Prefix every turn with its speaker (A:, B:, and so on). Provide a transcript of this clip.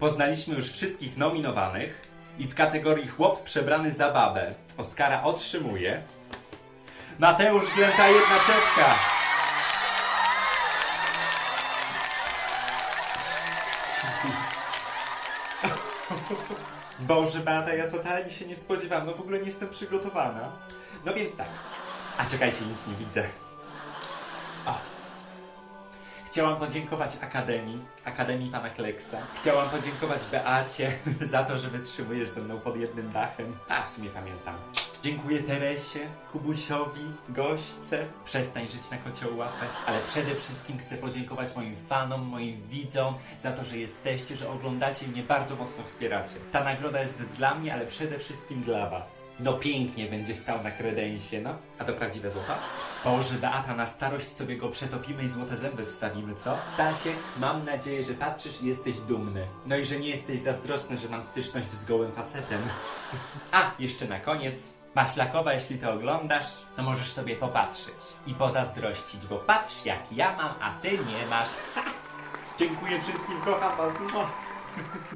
A: Poznaliśmy już wszystkich nominowanych i w kategorii chłop przebrany za babę Oskara otrzymuje Mateusz Glęta jedna czetka. Boże, Beata, ja totalnie się nie spodziewałam, no w ogóle nie jestem przygotowana. No więc tak. A czekajcie, nic nie widzę. O. Chciałam podziękować Akademii, Akademii Pana Kleksa. Chciałam podziękować Beacie za to, że wytrzymujesz ze mną pod jednym dachem. A, w sumie pamiętam. Dziękuję Teresie, Kubusiowi, gośce. Przestań żyć na kocioł. Ale przede wszystkim chcę podziękować moim fanom, moim widzom za to, że jesteście, że oglądacie mnie, bardzo mocno wspieracie. Ta nagroda jest dla mnie, ale przede wszystkim dla was. No pięknie będzie stał na kredensie, no. A to prawdziwe złoto? Boże, Beata, na starość sobie go przetopimy i złote zęby wstawimy, co? Stasiek, mam nadzieję, że patrzysz i jesteś dumny. No i że nie jesteś zazdrosny, że mam styczność z gołym facetem. A, jeszcze na koniec. Maślakowa, jeśli to oglądasz, to możesz sobie popatrzeć i pozazdrościć, bo patrz jak ja mam, a ty nie masz. Dziękuję wszystkim, kocham was.